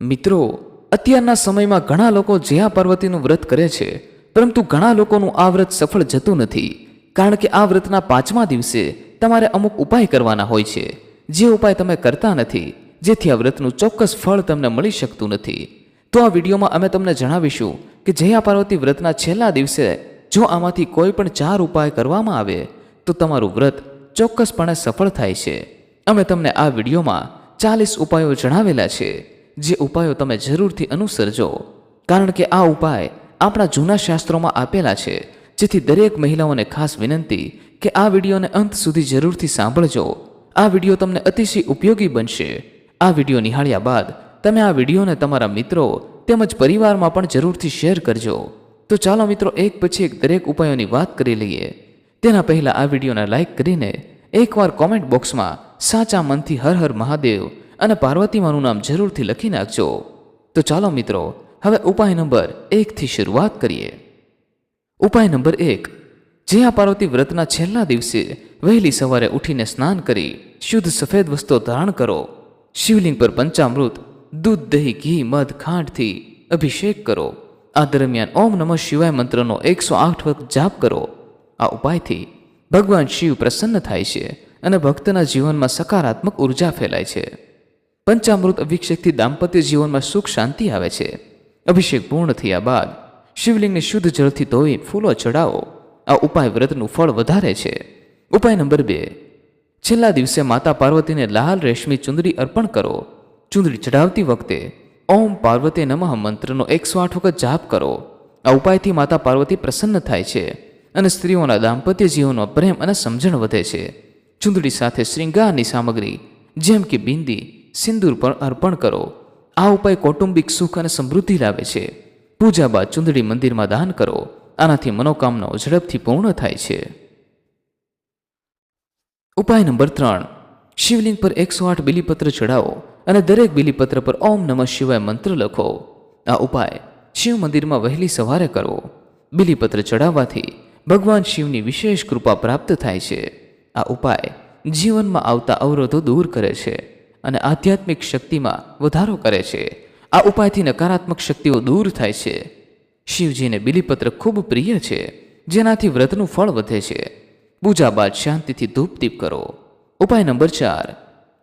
મિત્રો, અત્યારના સમયમાં ઘણા લોકો જયા પાર્વતીનું વ્રત કરે છે, પરંતુ ઘણા લોકોનું આ વ્રત સફળ જતું નથી, કારણ કે આ વ્રતના પાંચમા દિવસે તમારે અમુક ઉપાય કરવાના હોય છે. જે ઉપાય તમે કરતા નથી, જેથી આ વ્રતનું ચોક્કસ ફળ તમને મળી શકતું નથી. તો આ વિડીયોમાં અમે તમને જણાવીશું કે જયા પાર્વતી વ્રતના છેલ્લા દિવસે જો આમાંથી કોઈ પણ ચાર ઉપાય કરવામાં આવે, તો તમારું વ્રત ચોક્કસપણે સફળ થાય છે. અમે તમને આ વિડીયોમાં ચાલીસ ઉપાયો જણાવેલા છે. જે ઉપાયો તમે જરૂરથી અનુસરજો. કારણ કે આ ઉપાય આપણા જૂના શાસ્ત્રોમાં આપેલા છે. જેથી દરેક મહિલાઓને ખાસ વિનંતી કે આ વિડીયોને અંત સુધી જરૂરથી સાંભળજો. આ વીડિયો તમને અતિશય ઉપયોગી બનશે. આ વીડિયો નિહાળ્યા બાદ તમે આ વિડીયોને તમારા મિત્રો તેમજ પરિવારમાં પણ જરૂરથી શેર કરજો. તો ચાલો મિત્રો, એક પછી એક દરેક ઉપાયોની વાત કરી લઈએ. તેના પહેલાં આ વિડીયોને લાઇક કરીને એકવાર કોમેન્ટ બોક્સમાં સાચા મનથી હર હર મહાદેવ અને પાર્વતીમાનું નામ જરૂરથી લખી નાખજો. તો ચાલો મિત્રો, હવે ઉપાય નંબર એકથી શરૂઆત કરીએ. ઉપાય નંબર એક, જે આ પાર્વતી વ્રતના છેલ્લા દિવસે વહેલી સવારે ઉઠીને સ્નાન કરી શુદ્ધ સફેદ વસ્ત્રો ધારણ કરો. શિવલિંગ પર પંચામૃત, દૂધ, દહીં, ઘી, મધ, ખાંડથી અભિષેક કરો. આ દરમિયાન ઓમ નમઃ શિવાય મંત્રનો એકસો આઠ વખત જાપ કરો. આ ઉપાયથી ભગવાન શિવ પ્રસન્ન થાય છે અને ભક્તના જીવનમાં સકારાત્મક ઊર્જા ફેલાય છે. પંચામૃત અભિષેકથી દાંપત્ય જીવનમાં સુખ શાંતિ આવે છે. અભિષેક પૂર્ણ થયા બાદ શિવલિંગને શુદ્ધ જળથી ધોઈ ફૂલો ચડાવો. આ ઉપાય વ્રતનું ફળ વધારે છે. ઉપાય નંબર બે. છેલ્લા દિવસે માતા પાર્વતીને લાલ રેશમી ચુંદડી અર્પણ કરો. ચુંદડી ચઢાવતી વખતે ઓમ પાર્વતી નમઃ મંત્રનો એકસો આઠ વખત જાપ કરો. આ ઉપાયથી માતા પાર્વતી પ્રસન્ન થાય છે અને સ્ત્રીઓના દાંપત્ય જીવનમાં પ્રેમ અને સમજણ વધે છે. ચુંદડી સાથે શ્રૃંગારની સામગ્રી, જેમ કે બિંદી સિંદૂર પણ અર્પણ કરો. આ ઉપાય કૌટુંબિક સુખ અને સમૃદ્ધિ લાવે છે. પૂજા બાદ ચુંદડી મંદિરમાં દાન કરો. આનાથી મનોકામનાઓ ઝડપથી પૂર્ણ થાય છે. ઉપાય નંબર ત્રણ. શિવલિંગ પર એકસો આઠ બિલીપત્ર ચઢાવો અને દરેક બિલીપત્ર પર ઓમ નમઃ શિવાય મંત્ર લખો. આ ઉપાય શિવ મંદિરમાં વહેલી સવારે કરવો બિલીપત્ર ચઢાવવાથી ભગવાન શિવની વિશેષ કૃપા પ્રાપ્ત થાય છે. આ ઉપાય જીવનમાં આવતા અવરોધો દૂર કરે છે. અને આધ્યાત્મિક શક્તિમાં વધારો કરે છે. આ ઉપાયથી નકારાત્મક શક્તિઓ દૂર થાય છે. શિવજીને બિલીપત્ર ખૂબ પ્રિય છે, જેનાથી વ્રતનું ફળ વધે છે. પૂજા બાદ શાંતિથી ધૂપદીપ કરો. ઉપાય નંબર ચાર.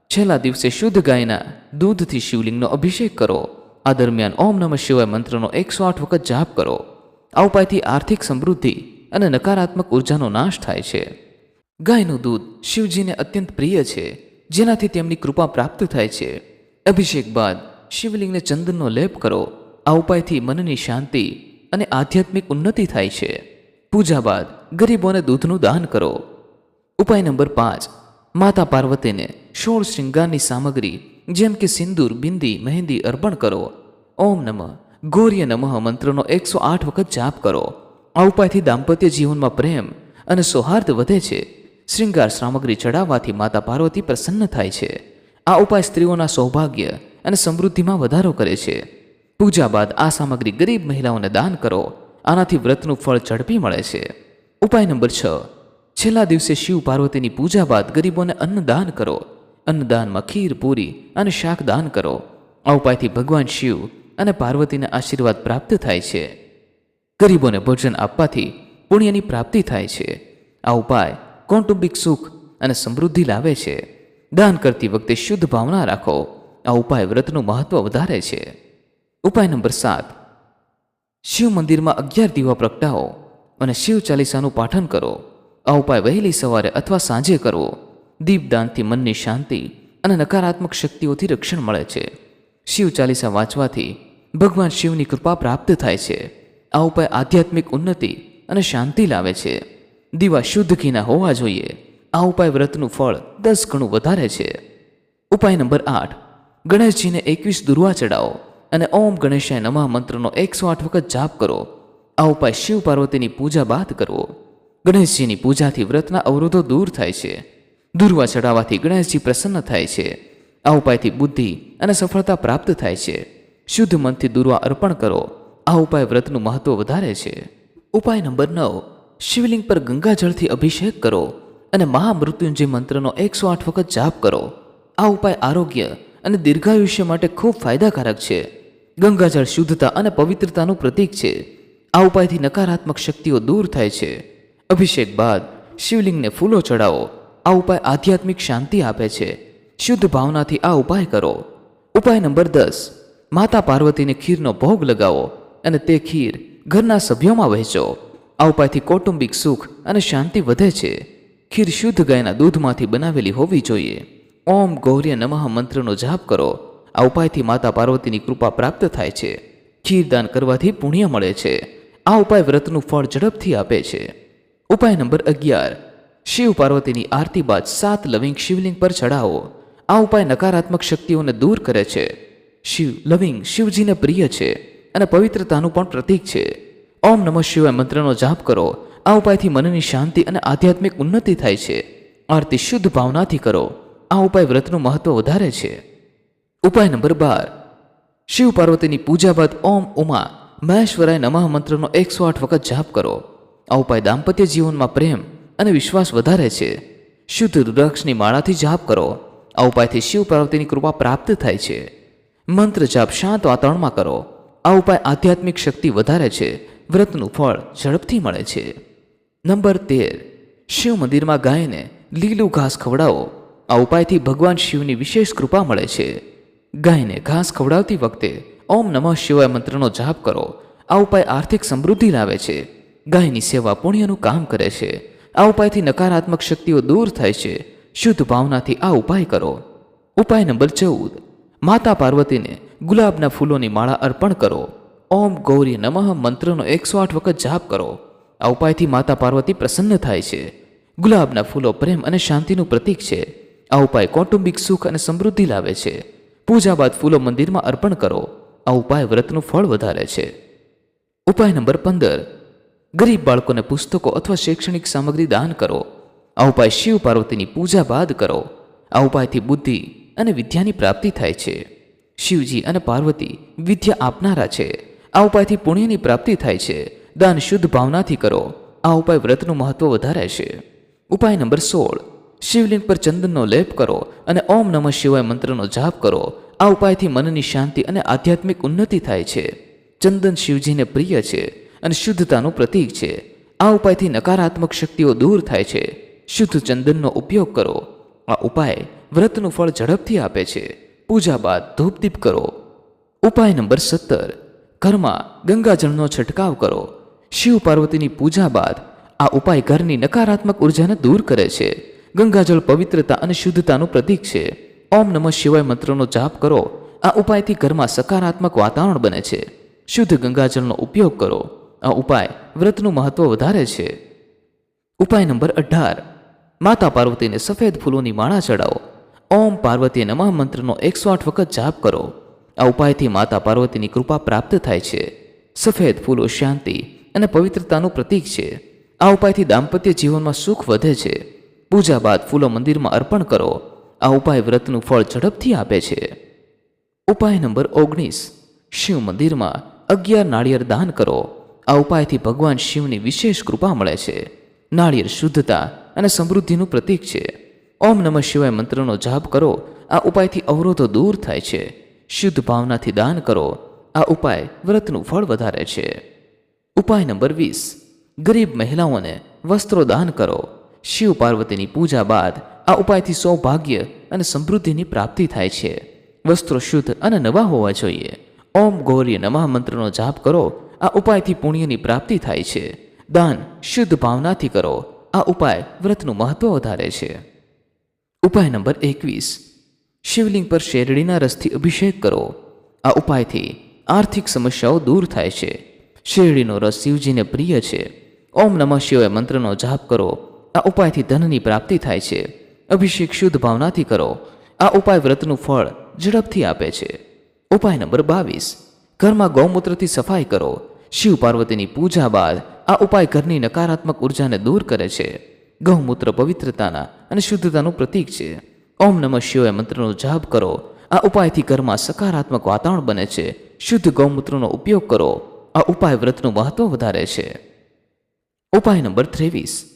છેલ્લા દિવસે શુદ્ધ ગાયના દૂધથી શિવલિંગનો અભિષેક કરો. આ દરમિયાન ઓમ નમઃ શિવાય મંત્રનો એકસો આઠ વખત જાપ કરો. આ ઉપાયથી આર્થિક સમૃદ્ધિ અને નકારાત્મક ઉર્જાનો નાશ થાય છે. ગાયનું દૂધ શિવજીને અત્યંત પ્રિય છે. જેનાથી તેમની કૃપા પ્રાપ્ત થાય છે. અભિષેક બાદ શિવલિંગને ચંદનનો લેપ કરો. આ ઉપાયથી મનની શાંતિ અને આધ્યાત્મિક ઉન્નતિ થાય છે. પૂજા બાદ ગરીબોને દૂધનું દાન કરો. ઉપાય નંબર પાંચ. માતા પાર્વતીને સોળ શૃંગારની સામગ્રી, જેમ કે સિંદૂર, બિંદી, મહેંદી અર્પણ કરો. ઓમ નમઃ. ગૌર્ય નમઃ મંત્રનો એકસો આઠ વખત જાપ કરો. આ ઉપાયથી દાંપત્ય જીવનમાં પ્રેમ અને સૌહાર્દ વધે છે. શૃંગાર સામગ્રી ચડાવવાથી માતા પાર્વતી પ્રસન્ન થાય છે. આ ઉપાય સ્ત્રીઓના સૌભાગ્ય અને સમૃદ્ધિમાં વધારો કરે છે. પૂજા બાદ આ સામગ્રી ગરીબ મહિલાઓને દાન કરો. આનાથી વ્રતનું ફળ ઝડપી મળે છે. ઉપાય નંબર છ. છેલ્લા દિવસે શિવ પાર્વતીની પૂજા બાદ ગરીબોને અન્નદાન કરો. અન્નદાનમાં ખીર, પૂરી અને શાક દાન કરો. આ ઉપાયથી ભગવાન શિવ અને પાર્વતીને આશીર્વાદ પ્રાપ્ત થાય છે. ગરીબોને ભોજન આપવાથી પુણ્યની પ્રાપ્તિ થાય છે. આ ઉપાય કૌટુંબિક સુખ અને સમૃદ્ધિ લાવે છે. દાન કરતી વખતે શુદ્ધ ભાવના રાખો. આ ઉપાય વ્રતનું મહત્વ વધારે છે. ઉપાય નંબર સાત. શિવ મંદિરમાં અગિયાર દીવા પ્રગટાવો અને શિવ ચાલીસાનું પાઠન કરો. આ ઉપાય વહેલી સવારે અથવા સાંજે કરવો. દીપદાનથી મનની શાંતિ અને નકારાત્મક શક્તિઓથી રક્ષણ મળે છે. શિવ ચાલીસા વાંચવાથી ભગવાન શિવની કૃપા પ્રાપ્ત થાય છે. આ ઉપાય આધ્યાત્મિક ઉન્નતિ અને શાંતિ લાવે છે. દીવા શુદ્ધ ઘીના હોવા જોઈએ. આ ઉપાય વ્રતનું ફળ દસ ગણું વધારે છે. ઉપાય નંબર આઠ. ગણેશજીને એકવીસ દુર્વા ચડાવો અને ઓમ ગણેશાય નમઃ મંત્રનો એકસો આઠ વખત જાપ કરો. આ ઉપાય શિવ પાર્વતીની પૂજા બાદ કરવો. ગણેશજીની પૂજાથી વ્રતના અવરોધો દૂર થાય છે. દુર્વા ચડાવવાથી ગણેશજી પ્રસન્ન થાય છે. આ ઉપાયથી બુદ્ધિ અને સફળતા પ્રાપ્ત થાય છે. શુદ્ધ મનથી દુર્વા અર્પણ કરો. આ ઉપાય વ્રતનું મહત્વ વધારે છે. ઉપાય નંબર નવ. શિવલિંગ પર ગંગાજળથી અભિષેક કરો અને મહામૃત્યુંજય મંત્રનો એકસો આઠ વખત જાપ કરો. આ ઉપાય આરોગ્ય અને દીર્ઘાયુષ્ય માટે ખૂબ ફાયદાકારક છે. ગંગાજળ શુદ્ધતા અને પવિત્રતાનું પ્રતીક છે. આ ઉપાયથી નકારાત્મક શક્તિઓ દૂર થાય છે. અભિષેક બાદ શિવલિંગને ફૂલો ચડાવો આ ઉપાય આધ્યાત્મિક શાંતિ આપે છે. શુદ્ધ ભાવનાથી આ ઉપાય કરો. ઉપાય નંબર દસ. માતા પાર્વતીને ખીરનો ભોગ લગાવો અને તે ખીર ઘરના સભ્યોમાં વહેંચો. આ ઉપાયથી કૌટુંબિક સુખ અને શાંતિ વધે છે. ખીર શુદ્ધ ગાયના દૂધમાંથી બનાવેલી હોવી જોઈએ. ઓમ ગૌર્ય નમઃ મંત્રનો જાપ કરો. આ ઉપાયથી માતા પાર્વતીની કૃપા પ્રાપ્ત થાય છે. ખીરદાન કરવાથી પુણ્ય મળે છે. આ ઉપાય વ્રતનું ફળ ઝડપથી આપે છે. ઉપાય નંબર અગિયાર. શિવ પાર્વતીની આરતી બાદ સાત લવિંગ શિવલિંગ પર ચડાવો આ ઉપાય નકારાત્મક શક્તિઓને દૂર કરે છે. શિવ, લવિંગ શિવજીને પ્રિય છે અને પવિત્રતાનું પણ પ્રતીક છે. ઓમ નમઃ શિવાય મંત્રનો જાપ કરો. આ ઉપાયથી મનની શાંતિ અને આધ્યાત્મિક ઉન્નતિ થાય છે. આરતી શુદ્ધ ભાવનાથી કરો. આ ઉપાય વ્રતનું મહત્વ વધારે છે. ઉપાય નંબર બાર. શિવ પાર્વતીની પૂજા બાદ ઓમ ઉમા, મહેશ્વરાય નમઃ મંત્રનો એકસો આઠ વખત જાપ કરો. આ ઉપાય દાંપત્ય જીવનમાં પ્રેમ અને વિશ્વાસ વધારે છે. શુદ્ધ રુદ્રાક્ષની માળાથી જાપ કરો. આ ઉપાયથી શિવ પાર્વતીની કૃપા પ્રાપ્ત થાય છે. મંત્ર જાપ શાંત વાતાવરણમાં કરો. આ ઉપાય આધ્યાત્મિક શક્તિ વધારે છે. વ્રતનું ફળ ઝડપથી મળે છે. નંબર તેર. શિવ મંદિરમાં ગાયને લીલું ઘાસ ખવડાવો. આ ઉપાયથી ભગવાન શિવની વિશેષ કૃપા મળે છે. ગાયને ઘાસ ખવડાવતી વખતે ઓમ નમઃ શિવાય મંત્રનો જાપ કરો. આ ઉપાય આર્થિક સમૃદ્ધિ લાવે છે. ગાયની સેવા પુણ્યનું કામ કરે છે. આ ઉપાયથી નકારાત્મક શક્તિઓ દૂર થાય છે. શુદ્ધ ભાવનાથી આ ઉપાય કરો. ઉપાય નંબર ચૌદ. માતા પાર્વતીને ગુલાબના ફૂલોની માળા અર્પણ કરો. ઓમ ગૌરી નમઃ મંત્રનો એકસો આઠ વખત જાપ કરો. આ ઉપાયથી માતા પાર્વતી પ્રસન્ન થાય છે. ગુલાબના ફૂલો પ્રેમ અને શાંતિનું પ્રતીક છે. આ ઉપાય કૌટુંબિક સુખ અને સમૃદ્ધિ લાવે છે. પૂજા બાદ ફૂલો મંદિરમાં અર્પણ કરો. આ ઉપાય વ્રતનું ફળ વધારે છે. ઉપાય નંબર પંદર. ગરીબ બાળકોને પુસ્તકો અથવા શૈક્ષણિક સામગ્રી દાન કરો. આ ઉપાય શિવ પાર્વતીની પૂજા બાદ કરો. આ ઉપાયથી બુદ્ધિ અને વિદ્યાની પ્રાપ્તિ થાય છે. શિવજી અને પાર્વતી વિદ્યા આપનારા છે. આ ઉપાયથી પુણ્યની પ્રાપ્તિ થાય છે. દાન શુદ્ધ ભાવનાથી કરો. આ ઉપાય વ્રતનું મહત્વ વધારે છે. ઉપાય નંબર સોળ. શિવલિંગ પર ચંદનનો લેપ કરો અને ઓમ નમઃ શિવાય મંત્રનો જાપ કરો. આ ઉપાયથી મનની શાંતિ અને આધ્યાત્મિક ઉન્નતિ થાય છે. ચંદન શિવજીને પ્રિય છે અને શુદ્ધતાનું પ્રતીક છે. આ ઉપાયથી નકારાત્મક શક્તિઓ દૂર થાય છે. શુદ્ધ ચંદનનો ઉપયોગ કરો. આ ઉપાય વ્રતનું ફળ ઝડપથી આપે છે. પૂજા બાદ ધૂપદીપ કરો. ઉપાય નંબર સત્તર. ઘરમાં ગંગાજળનો છંટકાવ કરો. શિવ પાર્વતીની પૂજા બાદ આ ઉપાય ઘરની નકારાત્મક ઉર્જાને દૂર કરે છે. ગંગાજળ પવિત્રતા અને શુદ્ધતાનું પ્રતીક છે. ઓમ નમઃ શિવાય મંત્રનો જાપ કરો. આ ઉપાયથી ઘરમાં સકારાત્મક વાતાવરણ બને છે. શુદ્ધ ગંગાજળનો ઉપયોગ કરો. આ ઉપાય વ્રતનું મહત્વ વધારે છે. ઉપાય નંબર અઢાર. માતા પાર્વતીને સફેદ ફૂલોની માળા ચડાવો ઓમ પાર્વતી નમઃ મંત્રનો એકસો આઠ વખત જાપ કરો. આ ઉપાયથી માતા પાર્વતીની કૃપા પ્રાપ્ત થાય છે. સફેદ ફૂલો શાંતિ અને પવિત્રતાનું પ્રતીક છે. આ ઉપાયથી દાંપત્ય જીવનમાં સુખ વધે છે. પૂજા બાદ ફૂલો મંદિરમાં અર્પણ કરો. આ ઉપાય વ્રતનું ફળ ઝડપથી આપે છે. ઉપાય નંબર ઓગણીસ. શિવ મંદિરમાં અગિયાર નાળિયેર દાન કરો. આ ઉપાયથી ભગવાન શિવની વિશેષ કૃપા મળે છે. નાળિયેર શુદ્ધતા અને સમૃદ્ધિનું પ્રતીક છે. ઓમ નમઃ શિવાય મંત્રનો જાપ કરો. આ ઉપાયથી અવરોધો દૂર થાય છે. શુદ્ધ ભાવનાથી દાન કરો. આ ઉપાય વ્રતનું ફળ વધારે છે. ઉપાય નંબર વીસ. ગરીબ મહિલાઓને વસ્ત્રો દાન કરો. શિવ પાર્વતીની પૂજા બાદ આ ઉપાયથી સૌભાગ્ય અને સમૃદ્ધિની પ્રાપ્તિ થાય છે. વસ્ત્રો શુદ્ધ અને નવા હોવા જોઈએ. ઓમ ગૌરી નમઃ મંત્રનો જાપ કરો. આ ઉપાયથી પુણ્યની પ્રાપ્તિ થાય છે. દાન શુદ્ધ ભાવનાથી કરો. આ ઉપાય વ્રતનું મહત્વ વધારે છે. ઉપાય નંબર એકવીસ. શિવલિંગ પર શેરડીના રસથી અભિષેક કરો. આ ઉપાયથી આર્થિક સમસ્યાઓ દૂર થાય છે. શેરડીનો રસ શિવજીને પ્રિય છે. ઓમ નમઃ શિવાય મંત્રનો જાપ કરો. આ ઉપાયથી ધનની પ્રાપ્તિ થાય છે. અભિષેક શુદ્ધ ભાવનાથી કરો. આ ઉપાય વ્રતનું ફળ ઝડપથી આપે છે. ઉપાય નંબર બાવીસ. ઘરમાં ગૌમૂત્રથી સફાઈ કરો. શિવ પાર્વતીની પૂજા બાદ આ ઉપાય ઘરની નકારાત્મક ઉર્જાને દૂર કરે છે. ગૌમૂત્ર પવિત્રતાના અને શુદ્ધતાનું પ્રતીક છે. ઓમ નમઃ શિવાય મંત્રનો જાપ કરો. આ ઉપાયથી ઘરમાં સકારાત્મક વાતાવરણ બને છે. શુદ્ધ ગૌમૂત્રનો ઉપયોગ કરો. આ ઉપાય વ્રતનું મહત્વ વધારે છે. ઉપાય નંબર ત્રેવીસ.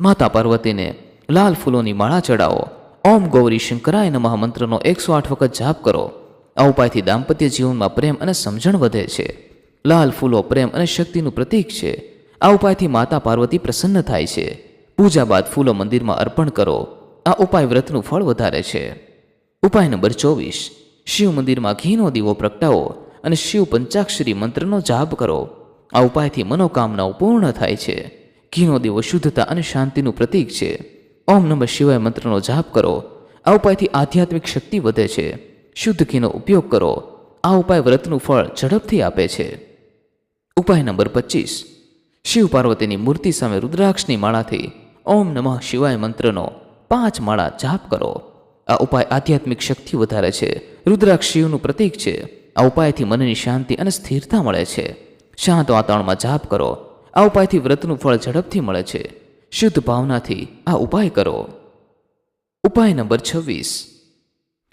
માતા પાર્વતીને લાલ ફૂલોની માળા ચડાવો ઓમ ગૌરી શંકરાય નમઃ મંત્રનો એકસો આઠ વખત જાપ કરો. આ ઉપાયથી દાંપત્ય જીવનમાં પ્રેમ અને સમજણ વધે છે. લાલ ફૂલો પ્રેમ અને શક્તિનું પ્રતીક છે. આ ઉપાયથી માતા પાર્વતી પ્રસન્ન થાય છે. પૂજા બાદ ફૂલો મંદિરમાં અર્પણ કરો. આ ઉપાય વ્રતનું ફળ વધારે છે. ઉપાય નંબર ચોવીસ. શિવ મંદિરમાં ઘીનો દીવો પ્રગટાવો અને શિવ પંચાક્ષરી મંત્રનો જાપ કરો. આ ઉપાયથી મનોકામનાઓ પૂર્ણ થાય છે. ઘીનો દીવો શુદ્ધતા અને શાંતિનું પ્રતીક છે. ઓમ નમઃ શિવાય મંત્રનો જાપ કરો. આ ઉપાયથી આધ્યાત્મિક શક્તિ વધે છે. શુદ્ધ ઘીનો ઉપયોગ કરો. આ ઉપાય વ્રતનું ફળ ઝડપથી આપે છે. ઉપાય નંબર પચીસ. શિવ પાર્વતીની મૂર્તિ સામે રુદ્રાક્ષની માળાથી ઓમ નમઃ શિવાય મંત્રનો પાંચ માળા જાપ કરો. આ ઉપાય આધ્યાત્મિક શક્તિ વધારે છે. રુદ્રાક્ષ શિવનું પ્રતીક છે. આ ઉપાયથી મનની શાંતિ અને સ્થિરતા મળે છે. શાંત વાતાવરણમાં જાપ કરો. આ ઉપાયથી વ્રતનું ફળ ઝડપથી મળે છે. શુદ્ધ ભાવનાથી આ ઉપાય કરો. ઉપાય નંબર છવ્વીસ.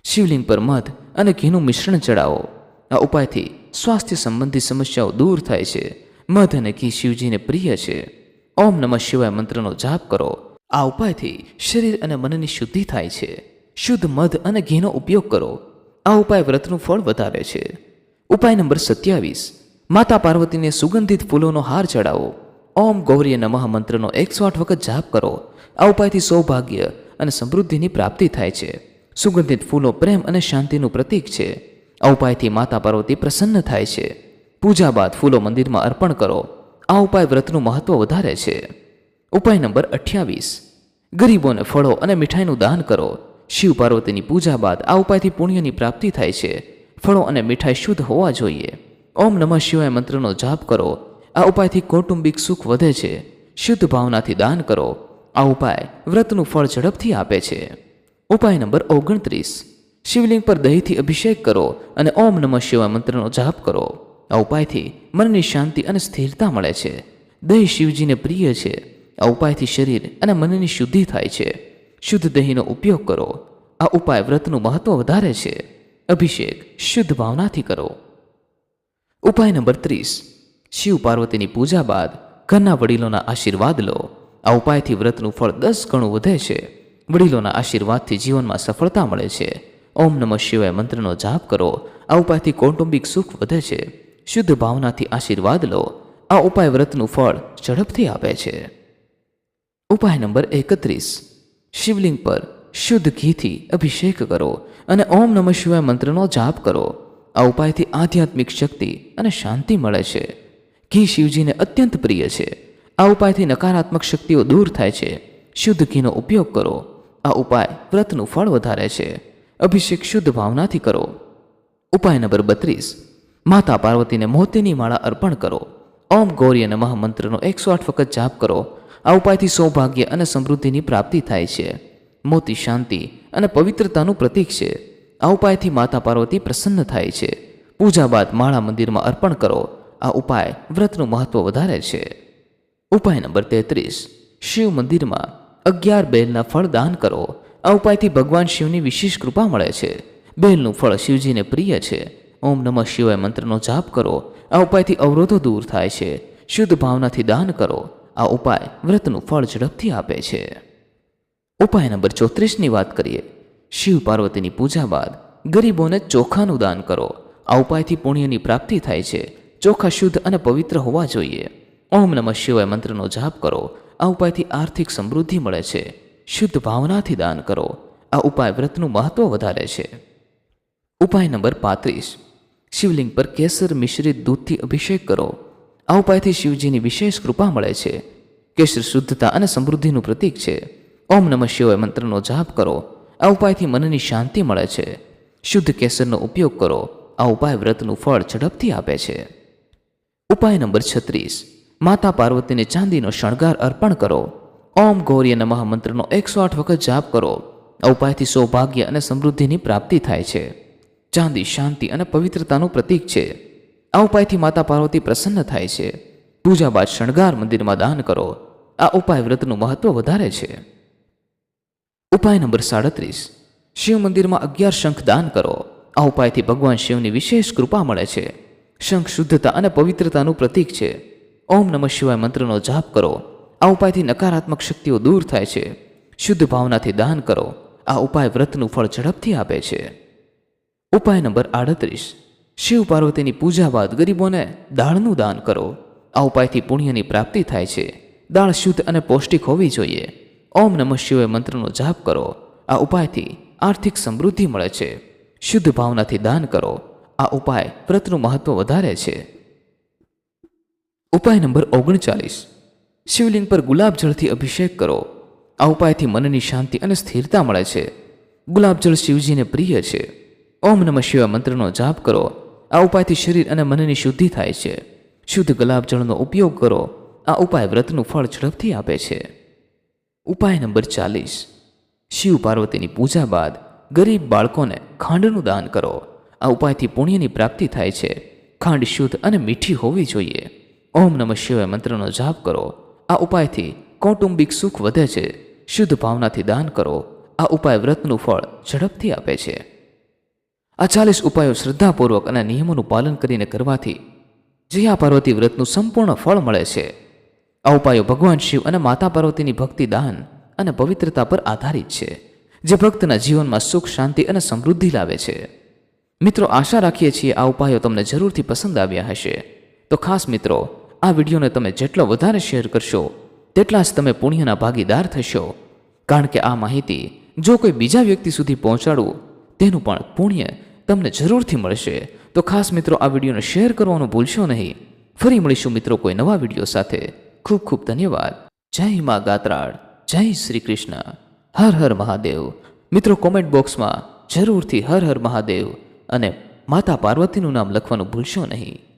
શિવલિંગ પર મધ અને ઘીનું મિશ્રણ ચડાવો આ ઉપાયથી સ્વાસ્થ્ય સંબંધી સમસ્યાઓ દૂર થાય છે. મધ અને ઘી શિવજીને પ્રિય છે. ઓમ નમઃ શિવાય મંત્રનો જાપ કરો. આ ઉપાયથી શરીર અને મનની શુદ્ધિ થાય છે. શુદ્ધ મધ અને ઘીનો ઉપયોગ કરો. આ ઉપાય વ્રતનું ફળ વધારે છે. ઉપાય નંબર સત્યાવીસ. માતા પાર્વતીને સુગંધિત ફૂલોનો હાર ચડાવો. ઓમ ગૌરીય નમઃ મંત્રનો એકસો આઠ વખત જાપ કરો. આ ઉપાયથી સૌભાગ્ય અને સમૃદ્ધિની પ્રાપ્તિ થાય છે. સુગંધિત ફૂલો પ્રેમ અને શાંતિનું પ્રતીક છે. આ ઉપાયથી માતા પાર્વતી પ્રસન્ન થાય છે. પૂજા બાદ ફૂલો મંદિરમાં અર્પણ કરો. આ ઉપાય વ્રતનું મહત્વ વધારે છે. ઉપાય નંબર અઠ્યાવીસ. ગરીબોને ફળો અને મીઠાઈનું દાન કરો. શિવ પાર્વતીની પૂજા બાદ આ ઉપાયથી પુણ્યની પ્રાપ્તિ થાય છે. ફળો અને મીઠાઈ શુદ્ધ હોવા જોઈએ. ઓમ નમઃ શિવાય મંત્રનો જાપ કરો. આ ઉપાયથી કૌટુંબિક સુખ વધે છે. શુદ્ધ ભાવનાથી દાન કરો. આ ઉપાય વ્રતનું ફળ ઝડપથી આપે છે. ઉપાય નંબર ઓગણત્રીસ. શિવલિંગ પર દહીંથી અભિષેક કરો અને ઓમ નમઃ શિવાય મંત્રનો જાપ કરો. આ ઉપાયથી મનની શાંતિ અને સ્થિરતા મળે છે. દહીં શિવજીને પ્રિય છે. આ ઉપાયથી શરીર અને મનની શુદ્ધિ થાય છે. શુદ્ધ દહીંનો ઉપયોગ કરો. આ ઉપાય વ્રતનું મહત્વ વધારે છે. અભિષેક શુદ્ધ ભાવનાથી કરો. ઉપાય નંબર ત્રીસ. શિવ પાર્વતીની પૂજા બાદ ઘરના વડીલોના આશીર્વાદ લો. આ ઉપાયથી વ્રતનું ફળ દસ ગણું વધે છે. વડીલોના આશીર્વાદથી જીવનમાં સફળતા મળે છે. ઓમ નમઃ શિવાય મંત્રનો જાપ કરો. આ ઉપાયથી કૌટુંબિક સુખ વધે છે. શુદ્ધ ભાવનાથી આશીર્વાદ લો. આ ઉપાય વ્રતનું ફળ ઝડપથી આપે છે. ઉપાય નંબર એકત્રીસ. શિવલિંગ પર શુદ્ધ ઘીથી અભિષેક કરો અને ઓમ નમઃ શિવાય મંત્રનો જાપ કરો. આ ઉપાયથી આધ્યાત્મિક શક્તિ અને શાંતિ મળે છે. ઘી શિવજીને અત્યંત પ્રિય છે. આ ઉપાયથી નકારાત્મક શક્તિઓ દૂર થાય છે. શુદ્ધ ઘીનો ઉપયોગ કરો. આ ઉપાય વ્રતનું ફળ વધારે છે. અભિષેક શુદ્ધ ભાવનાથી કરો. ઉપાય નંબર બત્રીસ. માતા પાર્વતીને મોતીની માળા અર્પણ કરો. ઓમ ગૌરી નમઃ મંત્રનો એકસો આઠ વખત જાપ કરો. આ ઉપાયથી સૌભાગ્ય અને સમૃદ્ધિની પ્રાપ્તિ થાય છે. મોતી શાંતિ અને પવિત્રતાનું પ્રતીક છે. આ ઉપાયથી માતા પાર્વતી પ્રસન્ન થાય છે. પૂજા બાદ માળા મંદિરમાં અર્પણ કરો. આ ઉપાય વ્રતનું મહત્વ વધારે છે. ઉપાય નંબર તેત્રીસ. શિવ મંદિરમાં અગિયાર બેલના ફળ દાન કરો. આ ઉપાયથી ભગવાન શિવની વિશેષ કૃપા મળે છે. બેલનું ફળ શિવજીને પ્રિય છે. ઓમ નમઃ શિવાય મંત્રનો જાપ કરો. આ ઉપાયથી અવરોધો દૂર થાય છે. શુદ્ધ ભાવનાથી દાન કરો. આ ઉપાય વ્રતનું ફળ ઝડપથી આપે છે. ઉપાય નંબર ચોત્રીસની વાત કરીએ. શિવ પાર્વતીની પૂજા બાદ ગરીબોને ચોખાનું દાન કરો. આ ઉપાયથી પુણ્યની પ્રાપ્તિ થાય છે. ચોખા શુદ્ધ અને પવિત્ર હોવા જોઈએ. ઓમ નમઃ શિવાય મંત્રનો જાપ કરો. આ ઉપાયથી આર્થિક સમૃદ્ધિ મળે છે. શુદ્ધ ભાવનાથી દાન કરો. આ ઉપાય વ્રતનું મહત્વ વધારે છે. ઉપાય નંબર પાંત્રીસ. શિવલિંગ પર કેસર મિશ્રિત દૂધથી અભિષેક કરો. આ ઉપાયથી શિવજીની વિશેષ કૃપા મળે છે. કેસર શુદ્ધતા અને સમૃદ્ધિનું પ્રતીક છે. ઓમ નમઃ શિવાય મંત્રનો જાપ કરો. આ ઉપાયથી મનની શાંતિ મળે છે. શુદ્ધ કેસરનો ઉપયોગ કરો. આ ઉપાય વ્રતનું ફળ ઝડપથી આપે છે. ઉપાય નંબર છત્રીસ. માતા પાર્વતીને ચાંદીનો શણગાર અર્પણ કરો. ઓમ ગૌરી નમઃ મંત્રનો એકસો આઠ વખત જાપ કરો. આ ઉપાયથી સૌભાગ્ય અને સમૃદ્ધિની પ્રાપ્તિ થાય છે. ચાંદી શાંતિ અને પવિત્રતાનું પ્રતીક છે. આ ઉપાયથી માતા પાર્વતી પ્રસન્ન થાય છે. પૂજા બાદ શણગાર મંદિરમાં દાન કરો. આ ઉપાય વ્રતનું મહત્વ વધારે છે. ઉપાય નંબર સાડત્રીસ. શિવ મંદિરમાં અગિયાર શંખ દાન કરો. આ ઉપાયથી ભગવાન શિવની વિશેષ કૃપા મળે છે. શંખ શુદ્ધતા અને પવિત્રતાનું પ્રતીક છે. ઓમ નમઃ શિવાય મંત્રનો જાપ કરો. આ ઉપાયથી નકારાત્મક શક્તિઓ દૂર થાય છે. શુદ્ધ ભાવનાથી દાન કરો. આ ઉપાય વ્રતનું ફળ ઝડપથી આપે છે. ઉપાય નંબર આડત્રીસ. શિવ પાર્વતીની પૂજા બાદ ગરીબોને દાળનું દાન કરો. આ ઉપાયથી પુણ્યની પ્રાપ્તિ થાય છે. દાળ શુદ્ધ અને પૌષ્ટિક હોવી જોઈએ. ઓમ નમઃ શિવાય મંત્રનો જાપ કરો. આ ઉપાયથી આર્થિક સમૃદ્ધિ મળે છે. શુદ્ધ ભાવનાથી દાન કરો. આ ઉપાય વ્રતનું મહત્વ વધારે છે. ઉપાય નંબર ઓગણચાલીસ. શિવલિંગ પર ગુલાબજળથી અભિષેક કરો. આ ઉપાયથી મનની શાંતિ અને સ્થિરતા મળે છે. ગુલાબજળ શિવજીને પ્રિય છે. ઓમ નમઃ શિવાય મંત્રનો જાપ કરો. આ ઉપાયથી શરીર અને મનની શુદ્ધિ થાય છે. શુદ્ધ ગુલાબજળનો ઉપયોગ કરો. આ ઉપાય વ્રતનું ફળ ઝડપથી આપે છે. ઉપાય નંબર ચાલીસ. શિવ પાર્વતીની પૂજા બાદ ગરીબ બાળકોને ખાંડનું દાન કરો. આ ઉપાયથી પુણ્યની પ્રાપ્તિ થાય છે. ખાંડ શુદ્ધ અને મીઠી હોવી જોઈએ. ઓમ નમઃ શિવાય મંત્રનો જાપ કરો. આ ઉપાયથી કૌટુંબિક સુખ વધે છે. શુદ્ધ ભાવનાથી દાન કરો. આ ઉપાય વ્રતનું ફળ ઝડપથી આપે છે. આ ચાલીસ ઉપાયો શ્રદ્ધાપૂર્વક અને નિયમોનું પાલન કરીને કરવાથી જયા પાર્વતી વ્રતનું સંપૂર્ણ ફળ મળે છે. આ ઉપાયો ભગવાન શિવ અને માતા પાર્વતીની ભક્તિ, દાન અને પવિત્રતા પર આધારિત છે, જે ભક્તના જીવનમાં સુખ, શાંતિ અને સમૃદ્ધિ લાવે છે. મિત્રો, આશા રાખીએ છીએ આ ઉપાયો તમને જરૂરથી પસંદ આવ્યા હશે. તો ખાસ મિત્રો, આ વિડીયોને તમે જેટલો વધારે શેર કરશો, તેટલા જ તમે પુણ્યના ભાગીદાર થશો. કારણ કે આ માહિતી જો કોઈ બીજા વ્યક્તિ સુધી પહોંચાડવું, તેનું પણ પુણ્ય તમને જરૂરથી મળશે. તો ખાસ મિત્રો, આ વિડીયોને શેર કરવાનું ભૂલશો નહીં. ફરી મળીશું મિત્રો કોઈ નવા વીડિયો સાથે. ખૂબ ખૂબ ધન્યવાદ. જય મા ગાત્રાળ. જય શ્રી કૃષ્ણ. હર હર મહાદેવ. મિત્રો કોમેન્ટ બોક્સમાં જરૂરથી હર હર મહાદેવ અને માતા પાર્વતીનું નામ લખવાનું ભૂલશો નહીં.